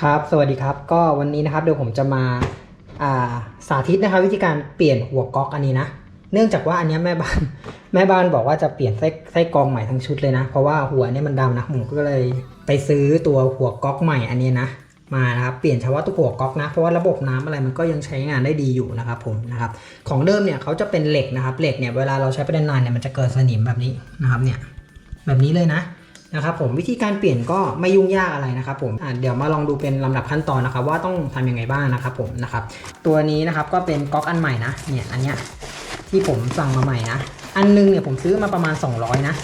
ครับ สวัสดีครับ ก็วันนี้นะครับเดี๋ยวผมจะมาาสาธิตนะครับวิธีการเปลี่ยนหัวก๊อกอันนี้นะ เนื่องจากว่าอันนี้แม่บ้านแม่บ้านบอกว่าจะเปลี่ยนไส้ไส้กรองใหม่ทั้งชุดเลยนะ เพราะว่าหัวเนี่ยมันดำนะผมก็เลยไปซื้อตัวหัวก๊อกใหม่อันนี้นะ มานะครับเปลี่ยนเฉพาะตัวหัวก๊อกนะ เพราะว่าระบบน้ำอะไรมันก็ยังใช้งานได้ดีอยู่นะครับผมนะครับ ของเดิมเนี่ยเขาจะเป็นเหล็กนะครับเหล็กเนี่ยเวลาเราใช้ไปนานๆเนี่ยมันจะเกิดสนิมแบบนี้นะครับเนี่ยแบบนี้เลยนะ นะครับผมวิธีการเปลี่ยนก็ไม่ยุ่งยากอะไรนะครับผมเดี๋ยวมาลองดูเป็นลำดับขั้นตอนนะครับ ว่าต้องทำยังไงบ้างนะครับผมนะครับตัวนี้นะครับก็เป็นก๊อกอันใหม่นะเนี่ยอันเนี้ยที่ผมสั่งมาใหม่นะอันนึงเนี่ยผมซื้อมาประมาณ 200 นะ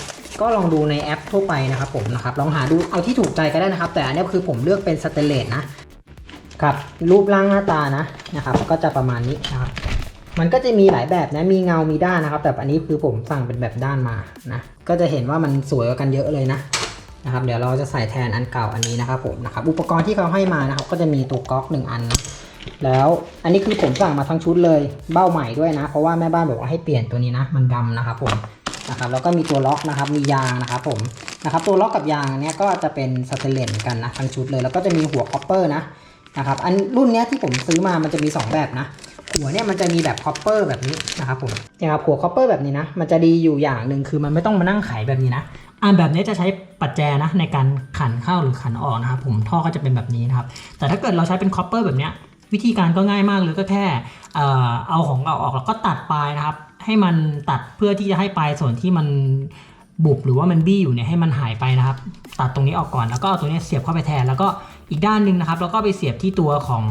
ก็ลองดูในแอปทั่วไปนะครับผมนะครับลองหาดูเอาที่ถูกใจก็ได้นะครับ แต่อันนี้คือผมเลือกเป็นสเตเลสนะครับรูปร่างหน้าตานะนะครับก็จะประมาณนี้นะครับ มันก็จะมีหลายแบบนะ มีเงา มีด้านนะครับ แต่อันนี้คือผมสั่งเป็นแบบด้านมานะ ก็จะเห็นว่ามันสวยกว่ากันเยอะเลยนะนะครับ เดี๋ยวเราจะใส่แทนอันเก่าอันนี้นะครับผมนะครับ อุปกรณ์ที่เขาให้มานะครับ ก็จะมีตัวก๊อกหนึ่งอันนะแล้วอันนี้คือผมสั่งมาทั้งชุดเลย เบ้าใหม่ด้วยนะ เพราะว่าแม่บ้านบอกว่าให้เปลี่ยนตัวนี้นะ มันดำนะครับผมนะครับ แล้วก็มีตัวล็อกนะครับ มียางนะครับผมนะครับ ตัวล็อกกับยางเนี้ยก็จะเป็นสเตเลนกันนะทั้งชุดเลย แล้วก็จะมีหัวคอปเปอร์นะนะครับ อันรุ่นเนี้ยที่ผมซื้อมามันจะมี 2 แบบนะ หัวเนี่ยมันจะมีแบบคอปเปอร์แบบนี้นะครับผมเนี่ยครับหัวคอปเปอร์แบบนี้นะ มันจะดีอยู่อย่างหนึ่งคือมันไม่ต้องมานั่งไขแบบนี้นะอันแบบนี้จะใช้ปัจแจนะในการขันเข้าหรือขันออกนะครับผมท่อก็จะเป็นแบบนี้นะครับ แต่ถ้าเกิดเราใช้เป็นคอปเปอร์แบบเนี้ยวิธีการก็ง่ายมากเลยก็แค่เอาของเราออกแล้วก็ตัดปลายนะครับ ให้มันตัดเพื่อที่จะให้ปลายส่วนที่มันบุบหรือว่ามันบี้อยู่เนี่ยให้มันหายไปนะครับ ตัดตรงนี้ออกก่อนแล้วก็เอาตัวนี้เสียบเข้าไปแทน แล้วก็อีกด้านหนึ่งนะครับ แล้วก็ไปเสียบที่ตัวของ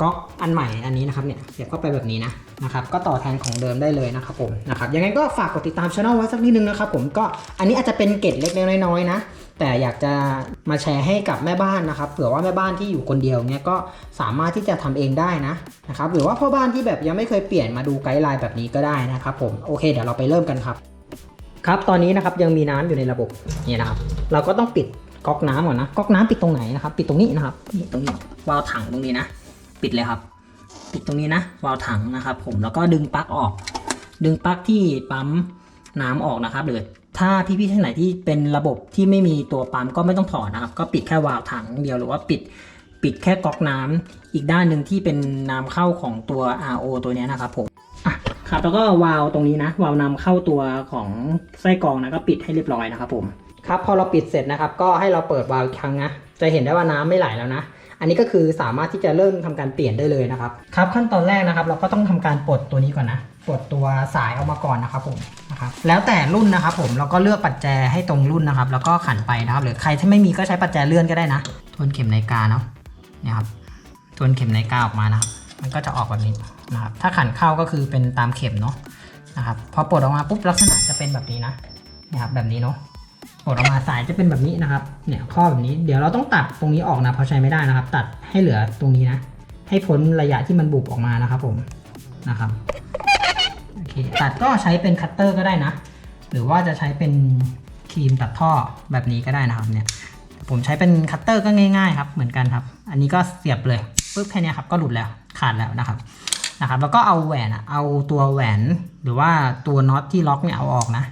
ก๊อกอันใหม่อันนี้นะครับเนี่ยเสียบเข้าไปแบบนี้นะนะครับก็ต่อแทนของเดิมได้เลยนะครับผมนะครับยังไงก็ฝากกดติดตามช่องไว้สักนิดนึงนะครับผมก็อันนี้อาจจะเป็นเกร็ดเล็กๆน้อยๆนะแต่อยากจะมาแชร์ให้กับแม่บ้านนะครับเผื่อว่าแม่บ้านที่อยู่คนเดียวเนี่ยก็สามารถที่จะทำเองได้นะนะครับหรือว่าพ่อบ้านที่แบบยังไม่เคยเปลี่ยนมาดูไกด์ไลน์แบบนี้ก็ได้นะครับผมโอเคเดี๋ยวเราไปเริ่มกันครับ ครับตอนนี้นะครับยังมีน้ำอยู่ในระบบนี่นะครับเราก็ต้องปิดก๊อกน้ำก่อนนะก๊อกน้ำปิดตรงไหนนะครับปิดตรงนี้นะครับนี่ตรงนี้วาล์วถังตรงนี้นะ ปิดเลยครับ ปิดตรงนี้นะวาล์วถังนะครับผมแล้วก็ดึงปลั๊กออก ดึงปลั๊กที่ปั๊มน้ำออกนะครับหรือถ้าพี่ๆท่านไหนที่เป็นระบบที่ไม่มีตัวปั๊มก็ไม่ต้องถอดนะครับ ก็ปิดแค่วาล์วถังเดียวหรือว่าปิดปิดแค่ก๊อกน้ำอีกด้านหนึ่งที่เป็นน้ำเข้าของตัว RO ตัวนี้นะครับผมครับแล้วก็วาล์วตรงนี้นะวาล์วนำเข้าตัวของไส้กรองนะก็ปิดให้เรียบร้อยนะครับผมครับพอเราปิดเสร็จนะครับ ก็ให้เราเปิดวาล์วอีกครั้งนะจะเห็นได้ว่าน้ำไม่ไหลแล้วนะ อันนี้ก็คือสามารถที่จะเริ่มทำการเปลี่ยนได้เลยนะครับครับขั้นตอนแรกนะครับ เราก็ต้องทำการปลดตัวนี้ก่อนนะปลดตัวสายออกมาก่อนนะครับผมนะครับแล้วแต่รุ่นนะครับผมเราก็เลือกปัจแจให้ตรงรุ่นนะครับ แล้วก็ขันไปนะครับ หรือใครที่ไม่มีก็ใช้ปัจแจเลื่อนก็ได้นะ ทวนเข็มนาฬิกาเนาะเนี่ยครับทวนเข็มนาฬิกาออกมานะครับ มันก็จะออกแบบนี้นะครับ ถ้าขันเข้าก็คือเป็นตามเข็มเนาะนะครับพอปลดออกมาปุ๊บลักษณะจะเป็นแบบนี้นะนะครับแบบนี้เนาะ ปลดออกมาสายจะเป็นแบบนี้นะครับ เนี่ยข้อแบบนี้ เดี๋ยวเราต้องตัดตรงนี้ออกนะเพราะใช้ไม่ได้นะครับ ตัดให้เหลือตรงนี้นะ ให้พ้นระยะที่มันบุบออกมานะครับผม นะครับ โอเค ตัดก็ใช้เป็นคัตเตอร์ก็ได้นะ หรือว่าจะใช้เป็นครีมตัดท่อแบบนี้ก็ได้นะครับ เนี่ย ผมใช้เป็นคัตเตอร์ก็ง่าย ๆ ครับ เหมือนกันครับ อันนี้ก็เสียบเลยปุ๊บแค่นี้ครับ ก็หลุดแล้ว ขาดแล้วนะครับ นะครับ แล้วก็เอาแหวนอะเอาตัวแหวน หรือว่าตัวน็อตที่ล็อกเนี่ยเอาออกนะ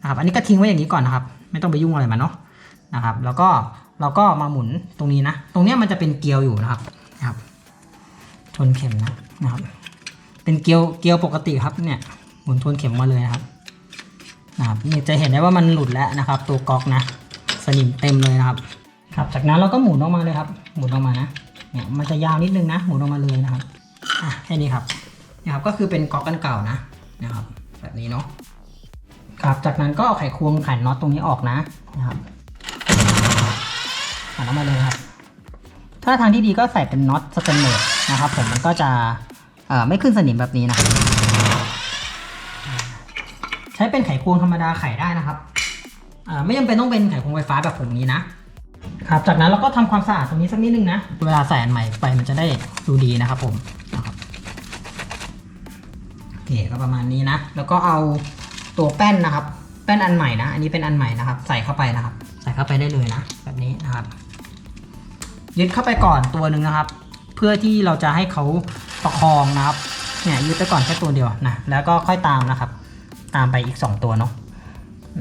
นะครับ อันนี้ก็ทิ้งไว้อย่างนี้ก่อนนะครับ ไม่ต้องไปยุ่งอะไรมันเนาะนะครับ แล้วก็เราก็มาหมุนตรงนี้นะ ตรงนี้มันจะเป็นเกลียวอยู่นะครับนะครับ ทวนเข็มนะนะครับ เป็นเกลียวเกลียวปกติครับเนี่ยหมุนทวนเข็มมาเลยนะครับนะครับนี่จะเห็นได้ว่ามันหลุดแล้วนะครับ ตัวก๊อกนะ สนิมเต็มเลยนะครับ ครับ จากนั้นเราก็หมุนออกมาเลยครับ หมุนออกมานะเนี่ยมันจะยาวนิดนึงนะ หมุนออกมาเลยนะครับอะแค่นี้ครับนะครับก็คือเป็นก๊อกกันเก่านะนะครับ แบบนี้เนาะ ครับจากนั้นก็เอาไขควงไขน็อตตรงนี้ออกนะนะครับหันออกมาเลยครับ ถ้าทางที่ดีก็ใส่เป็นน็อตสแตนเลสนะครับ ผมมันก็จะไม่ขึ้นสนิมแบบนี้นะใช้เป็นไขควงธรรมดาไขได้นะครับไม่จำเป็นต้องเป็นไขควงไฟฟ้าแบบผมนี้นะครับจากนั้นเราก็ทำความสะอาดตรงนี้สักนิดนึงนะเวลาใส่อันใหม่ไปมันจะได้ดูดีนะครับผมนะครับโอเคก็ประมาณนี้นะ แล้วก็เอา ตัวแป้นนะครับ แป้นอันใหม่นะ อันนี้เป็นอันใหม่นะครับ ใส่เข้าไปนะครับ ใส่เข้าไปได้เลยนะ แบบนี้นะครับ ยึดเข้าไปก่อนตัวหนึ่งนะครับ เพื่อที่เราจะให้เขาประคองนะครับ เนี่ยยึดไปก่อนแค่ตัวเดียวนะ แล้วก็ค่อยตามนะครับ ตามไปอีก 2 ตัวเนาะ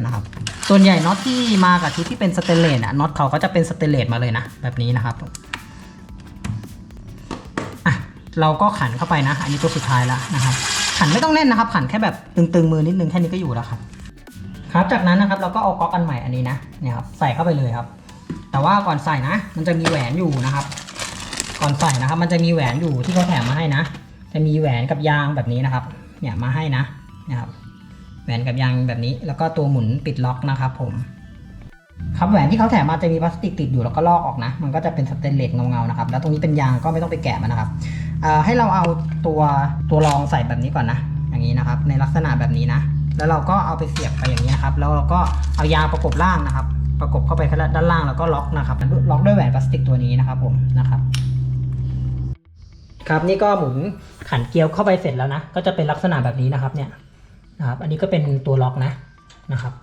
นะครับ ส่วนใหญ่น็อตที่มากับชุดที่เป็นสเตนเลสอะน็อตเขาก็จะเป็นสเตนเลสมาเลยนะ แบบนี้นะครับอะเราก็ขันเข้าไปนะ อันนี้ตัวสุดท้ายแล้วนะครับ ขันไม่ต้องแน่นนะครับ ขันแค่แบบตึงๆมือนิดนึงแค่นี้ก็อยู่แล้วครับครับ จากนั้นนะครับเราก็เอาก๊อกอันใหม่อันนี้นะเนี่ยครับใส่เข้าไปเลยครับ แต่ว่าก่อนใส่นะ มันจะมีแหวนอยู่นะครับ ก่อนใส่นะครับ มันจะมีแหวนอยู่ที่เขาแถมมาให้นะ จะมีแหวนกับยางแบบนี้นะครับ เนี่ยมาให้นะนะครับแหวนกับยางแบบนี้ แล้วก็ตัวหมุนปิดล็อกนะครับ ผม ครับแหวนที่เขาแถมมาจะมีพลาสติกติดอยู่แล้วก็ลอกออกนะ มันก็จะเป็นสเตนเลสเงาๆนะครับ แล้วตรงนี้เป็นยางก็ไม่ต้องไปแกะมันนะครับ ให้เราเอาตัวตัวรองใส่แบบนี้ก่อนนะ อย่างนี้นะครับ ในลักษณะแบบนี้นะ แล้วเราก็เอาไปเสียบไปอย่างนี้นะครับ แล้วเราก็เอายางประกบล่างนะครับ ประกบเข้าไปด้านล่างแล้วก็ล็อกนะครับ ล็อกด้วยแหวนพลาสติกตัวนี้นะครับผมนะครับ ครับนี่ก็หมุนขันเกลียวเข้าไปเสร็จแล้วนะ ก็จะเป็นลักษณะแบบนี้นะครับเนี่ยนะครับ อันนี้ก็เป็นตัวล็อกนะนะครับ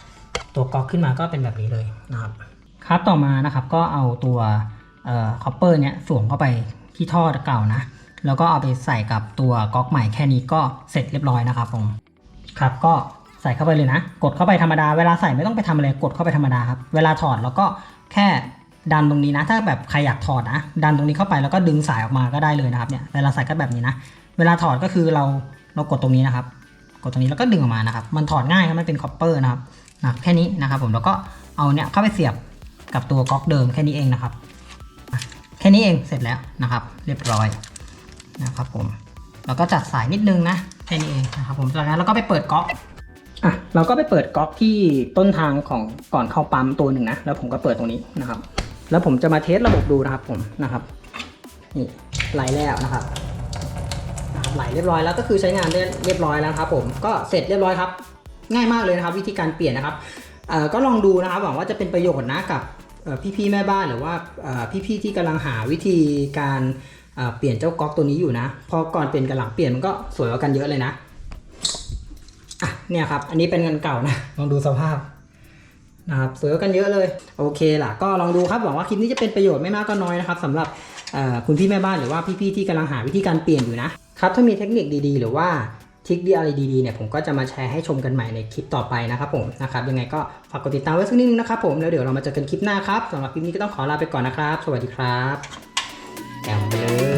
ตัวก๊อกขึ้นมาก็เป็นแบบนี้เลยนะครับ ครับต่อมานะครับก็เอาตัวคอปเปอร์เนี่ยสวมเข้าไปที่ท่อเก่านะ แล้วก็เอาไปใส่กับตัวก๊อกใหม่แค่นี้ก็เสร็จเรียบร้อยนะครับผมครับก็ใส่เข้าไปเลยนะ กดเข้าไปธรรมดาเวลาใส่ไม่ต้องไปทำอะไรกดเข้าไปธรรมดาครับเวลาถอดแล้วก็แค่ดันตรงนี้นะ ถ้าแบบใครอยากถอดนะ ดันตรงนี้เข้าไปแล้วก็ดึงสายออกมาก็ได้เลยนะครับเนี่ยเวลาใส่ก็แบบนี้นะ เวลาถอดก็คือเราเรากดตรงนี้นะครับ กดตรงนี้แล้วก็ดึงออกมานะครับ มันถอดง่ายครับมันเป็นคอปเปอร์นะครับนะแค่นี้นะครับผมแล้วก็เอาเนี่ยเข้าไปเสียบกับตัวก๊อกเดิมแค่นี้เองนะครับ แค่นี้เองเสร็จแล้วนะครับ เรียบร้อย นะครับผม แล้วก็จัดสายนิดนึงนะแค่นี้เองนะครับผมจากนั้นเราก็ไปเปิดก๊อกอะเราก็ไปเปิดก๊อกที่ต้นทางของก่อนเข้าปั๊มตัวหนึ่งนะแล้วผมก็เปิดตรงนี้นะครับ แล้วผมจะมาเทสระบบดูนะครับผมนะครับนี่ไหลแล้วนะครับไหลเรียบร้อยแล้วก็คือใช้งานได้เรียบร้อยแล้วครับ ผมก็เสร็จเรียบร้อยครับ ง่ายมากเลยนะครับ วิธีการเปลี่ยนนะครับก็ลองดูนะครับหวังว่าจะเป็นประโยชน์นะกับพี่ๆแม่บ้านหรือว่าพี่ๆที่กำลังหาวิธีการ เปลี่ยนเจ้าก๊อกตัวนี้อยู่นะ พอก่อนเปลี่ยนกับหลังเปลี่ยนมันก็สวยกว่ากันเยอะเลยนะอะเนี่ยครับ อันนี้เป็นเงินเก่านะลองดูสภาพนะครับสวยกันเยอะเลย โอเคล่ะ ก็ลองดูครับหวังว่าคลิปนี้จะเป็นประโยชน์ไม่มากก็น้อยนะครับสำหรับคุณพี่แม่บ้านหรือว่าพี่ๆที่กำลังหาวิธีการเปลี่ยนอยู่นะครับถ้ามีเทคนิคดีๆ หรือว่าทริคดีอะไรดีๆเนี่ยผมก็จะมาแชร์ให้ชมกันใหม่ในคลิปต่อไปนะครับผมนะครับยังไงก็ฝากกดติดตามไว้สักนิดนึงนะครับผมแล้วเดี๋ยวเรามาเจอกันคลิปหน้าครับสำหรับคลิปนี้ก็ต้องขอลาไปก่อนนะครับ สวัสดีครับ เด้อ